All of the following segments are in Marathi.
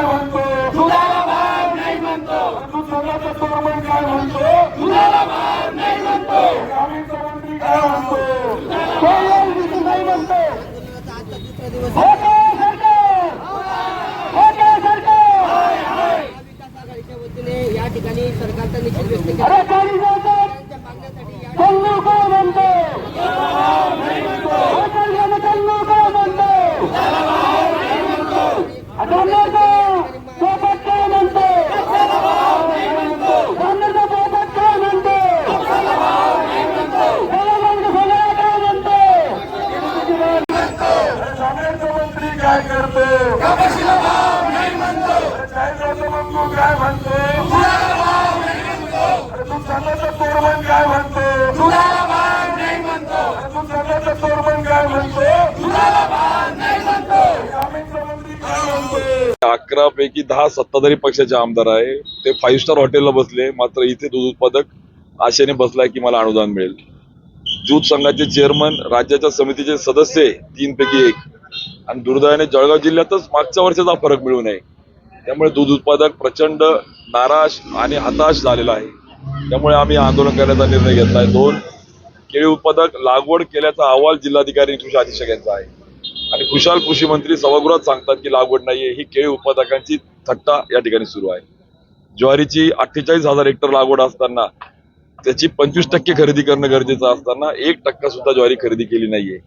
काय म्हणतो दुधाला भाव नाही म्हणतो तू संघाचा चोरमन काय म्हणतो दुधाला भाव नाही म्हणतो ग्रामीणचा मंत्री काय म्हणतो कोण विधी नाही म्हणतो होते सरकार होते सरकार विकास आघाडीच्या वतीने या ठिकाणी सरकारचा निषेध व्यक्त केला अरे गाडी जातात त्यांच्या मागण्यासाठी या कल्लू काय म्हणतो होटल घेणं कल्लू काय म्हणतो अटोमॅटो सोबत काय म्हणतो रामनगर सोबत काय म्हणतो देवानंद सोबत काय म्हणतो ग्रामीणचा मंत्री काय करतो? काय म्हणतो? तू काय तू काय काय अकरा पैकी दहा सत्ताधारी पक्षाचे आमदार आहे. ते फाईव्ह स्टार हॉटेलला बसले. मात्र इथे दूध उत्पादक आशेने बसलाय की मला अनुदान मिळेल. दूध संघाचे चेअरमन राज्याच्या समितीचे सदस्य तीन पैकी एक. आणि दुर्दैवाने जळगाव जिल्ह्यातच मागच्या वर्षाचा फरक मिळू नये. त्यामुळे दूध उत्पादक प्रचंड नाराज आणि हताश झालेला आहे. त्यामुळे आम्ही आंदोलन करण्याचा निर्णय घेतला आहे दोन केळी उत्पादक लागवड केल्याचा अहवाल जिल्हाधिकारी कृषी अधीक्षक यांचा आहे. आणि खुशाल कृषी मंत्री सभागृहात सांगतात की लागवड नाहीये ही केळी उत्पादकांची थट्टा या ठिकाणी सुरू आहे. ज्वारीची अठ्ठेचाळीस हजार हेक्टर लागवड असताना त्याची पंचवीस टक्के खरेदी करणं गरजेचं असताना एक टक्का सुद्धा ज्वारी खरेदी केली नाहीये.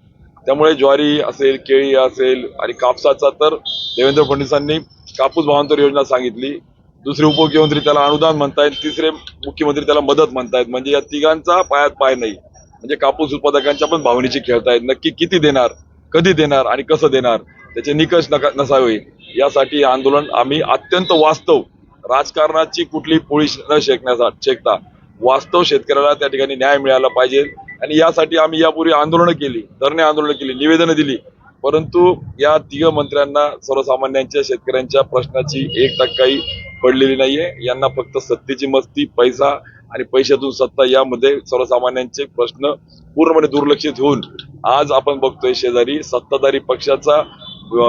त्यामुळे ज्वारी असेल केळी असेल आणि कापसाचा तर देवेंद्र फडणवीसांनी कापूस भावांतर योजना सांगितली. दुसरे उपमुख्यमंत्री त्याला अनुदान म्हणतायत तिसरे मुख्यमंत्री त्याला मदत म्हणतायत. म्हणजे या तिघांचा पायात पाय नाही. म्हणजे कापूस उत्पादकांच्या पण भावनेची खेळतायत. नक्की किती देणार कधी देणार आणि कसं देणार त्याचे निकष नका नसावे. यासाठी आंदोलन आम्ही अत्यंत वास्तव राजकारणाची कुठली पोळी न शेकण्यासाठी शेकता वास्तव शेतकऱ्याला त्या ठिकाणी न्याय मिळाला पाहिजे. आणि यासाठी आम्ही यापूर्वी आंदोलनं केली धरणे आंदोलनं केली निवेदनं दिली. परंतु या तिघ मंत्र्यांना सर्वसामान्यांच्या शेतकऱ्यांच्या प्रश्नाची एक टक्काही पडलेली नाहीये. यांना फक्त सत्तेची मस्ती पैसा आणि पैशातून सत्ता यामध्ये सर्वसामान्यांचे प्रश्न पूर्णपणे दुर्लक्षित होऊन आज आपण बघतोय शेजारी सत्ताधारी पक्षाचा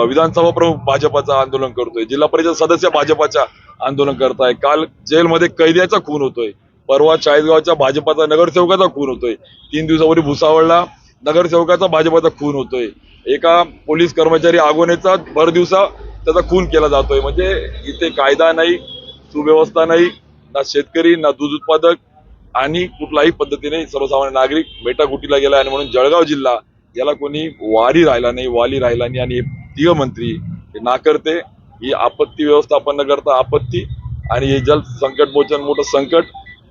विधानसभा प्रमुख भाजपाचा आंदोलन करतोय. जिल्हा परिषद सदस्य भाजपाच्या आंदोलन करताय. काल जेलमध्ये कैद्याचा खून होतोय. परवा चाळीसगावच्या भाजपाचा नगरसेवकाचा खून होतोय. तीन दिवसापूर्वी भुसावळला नगरसेवकाचा भाजपाचा खून होतोय. एका पोलीस कर्मचारी आगोनेचा भर दिवसा त्याचा खून केला जातोय. म्हणजे इथे कायदा नाही सुव्यवस्था नाही ना शेतकरी ना दूध उत्पादक आणि कुठल्याही पद्धतीने सर्वसामान्य नागरिक बेटाकुटीला गेला आणि म्हणून जळगाव जिल्हा याला कोणी वारी राहिला नाही वाली राहिला नाही आणि हे मंत्री हे नाकरते. ही आपत्ती व्यवस्थापन न करता आपत्ती आणि हे जल संकट मोचन मोठं संकट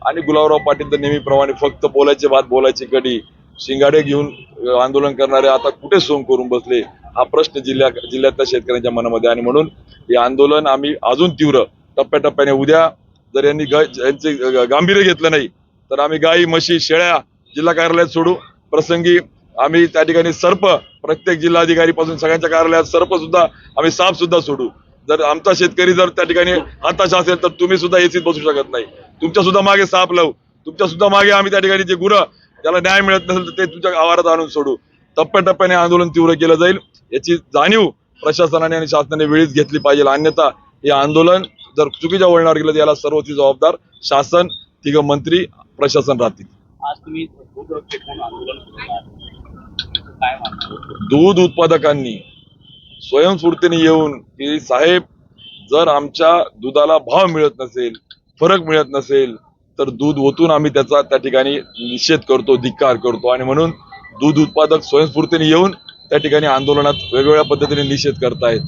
आणि गुलाबराव पाटील तर नेहमीप्रमाणे फक्त बोलायचे भात बोलायची कडी. शिंगाडे घेऊन आंदोलन करणारे आता कुठे सोम करून बसले? हा प्रश्न जिल्ह्या जिल्ह्यातल्या शेतकऱ्यांच्या मनामध्ये. आणि म्हणून हे आंदोलन आम्ही अजून तीव्र टप्प्याटप्प्याने उद्या जर यांनी यांचे गांभीर्य घेतलं नाही तर आम्ही गाई म्हशी शेळ्या जिल्हा कार्यालयात सोडू. प्रसंगी आम्ही त्या ठिकाणी सर्प प्रत्येक जिल्हाधिकारी पासून सगळ्यांच्या कार्यालयात सर्प सुद्धा आम्ही साप सुद्धा सोडू. जर आमचा शेतकरी जर त्या ठिकाणी हताश असेल तर तुम्ही सुद्धा एसीत बसू शकत नाही. तुमच्या सुद्धा मागे साप लावू. तुमच्या सुद्धा मागे आम्ही त्या ठिकाणी जे गुरं ज्याला न्याय मिळत नसेल तर ते तुमच्या आवारात आणून सोडू. टप्प्याटप्प्याने आंदोलन तीव्र केलं जाईल. याची जाणीव प्रशासनाने आणि शासनाने वेळीच घेतली पाहिजे. अन्यथा हे आंदोलन जर चुकीच्या वळणावर गेलं तर याला सर्वोच्च जबाबदार शासन तिघ मंत्री प्रशासन राहतील. दूध उत्पादकांनी स्वयंस्फूर्तीने येऊन की साहेब जर आमच्या दुधाला भाव मिळत नसेल फरक मिळत नसेल तर दूध ओतून आम्ही त्याचा त्या ठिकाणी निषेध करतो धिक्कार करतो. आणि म्हणून दूध उत्पादक स्वयंस्फूर्तीने येऊन त्या ठिकाणी आंदोलनात वेगवेगळ्या पद्धतीने निषेध करतायत.